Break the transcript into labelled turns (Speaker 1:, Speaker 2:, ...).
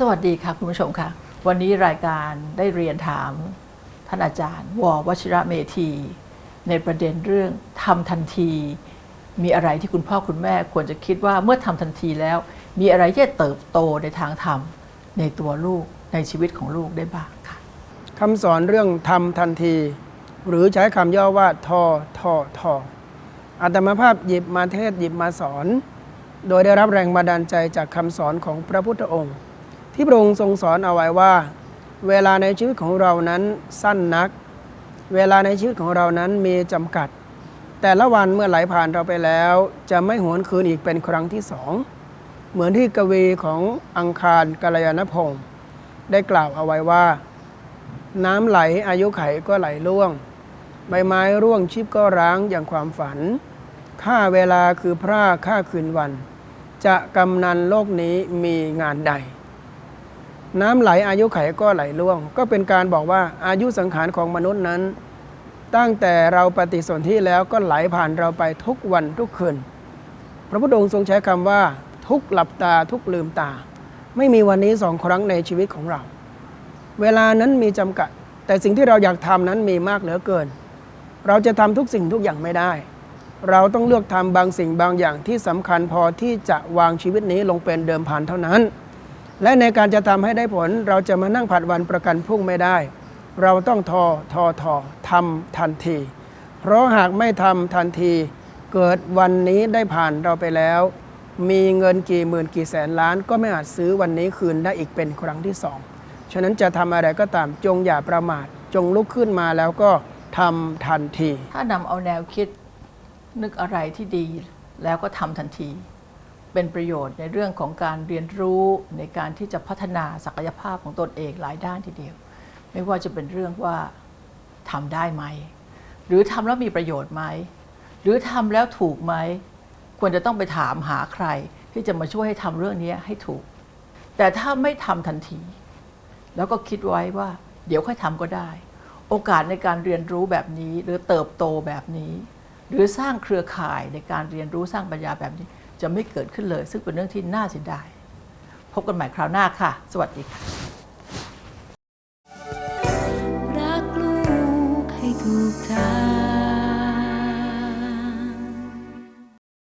Speaker 1: สวัสดีค่ะคุณผู้ชมค่ะ วันนี้รายการได้เรียนถาม ท่านอาจารย์ ววชิระเมธี ในประเด็นเรื่องทำทันที มีอะไรที่คุณพ่อคุณแม่ควรจะคิดว่าเมื่อทำทันทีแล้ว มีอะไรที่จะเติบโตในทางธรรมในตัวลูกในชีวิตของลูกได้บ้างค่ะ
Speaker 2: คำสอนเรื่องทำทันที หรือใช้คำย่อว่าทอทอทอ อาตมาภาพหยิบมาเทศหยิบมาสอน โดยได้รับแรงบันดาลใจจากคำสอนของพระพุทธองค์ ที่พระองค์ทรงสอนเอาไว้ว่า เวลาในชีวิตของเรานั้นสั้นนัก เวลาในชีวิตของเรานั้นมีจำกัด แต่ละวันเมื่อไหลผ่านเราไปแล้ว จะไม่หวนคืนอีกเป็นครั้งที่สองเหมือนที่กวีของอังคารกัลยาณพงศ์ได้กล่าวเอาไว้ว่า น้ำไหลอายุไขก็ไหลล่วง ใบไม้ร่วงชีพก็ร้างอย่างความฝัน ค่าเวลาคือพร่าค่าคืนวัน จะกำนันโลกนี้มีงานใด น้ำไหลอายุไขก็ไหลล่วง ก็เป็นการบอกว่าอายุสังขารของมนุษย์นั้น ตั้งแต่เราปฏิสนธิแล้วก็ไหลผ่านเราไปทุกวันทุกคืน พระพุทธองค์ทรงใช้คำว่า ทุกหลับตาทุกลืมตา ไม่มีวันนี้สองครั้งในชีวิตของเรา เวลานั้นมีจำกัด แต่สิ่งที่เราอยากทำนั้นมีมากเหลือเกิน เราจะทำทุกสิ่งทุกอย่างไม่ได้ เราต้องเลือกทำบางสิ่งบางอย่างที่สำคัญพอที่จะวางชีวิตนี้ลงเป็นเดิมพันเท่านั้น และในการจะทำให้ได้ผลเราจะมานั่งผัดวันประกันพรุ่งไม่ได้ เราต้องทอทอทอทำทันที เพราะหากไม่ทำทันที เกิดวันนี้ได้ผ่านเราไปแล้ว มีเงินกี่หมื่นกี่แสนล้าน ก็ไม่อาจซื้อวันนี้คืนได้อีกเป็นครั้งที่สองฉะนั้นจะทำอะไรก็ตามจงอย่าประมาท จงลุกขึ้นมาแล้วก็ ทำทันที
Speaker 1: ถ้านำเอาแนวคิดนึกอะไรที่ดีแล้วก็ทำทันที เป็นประโยชน์ในเรื่องของการเรียนรู้ในการที่จะพัฒนาศักยภาพของตนเองหลายด้านทีเดียว ไม่ว่าจะเป็นเรื่องว่าทำได้ไหม หรือทำแล้วมีประโยชน์ไหม หรือทำแล้วถูกไหม ควรจะต้องไปถามหาใคร ที่จะมาช่วยให้ทำเรื่องนี้ให้ถูก แต่ถ้าไม่ทำทันที แล้วก็คิดไว้ว่า เดี๋ยวค่อยทำก็ได้ โอกาสในการเรียนรู้แบบนี้ หรือเติบโตแบบนี้ หรือสร้างเครือข่ายในการเรียนรู้สร้างปัญญาแบบนี้ จะไม่เกิดขึ้นเลย ซึ่งเป็นเรื่องที่น่าเสียดายพบกันใหม่คราวหน้าค่ะ สวัสดีค่ะ
Speaker 3: รักลูกให้ถูกทาง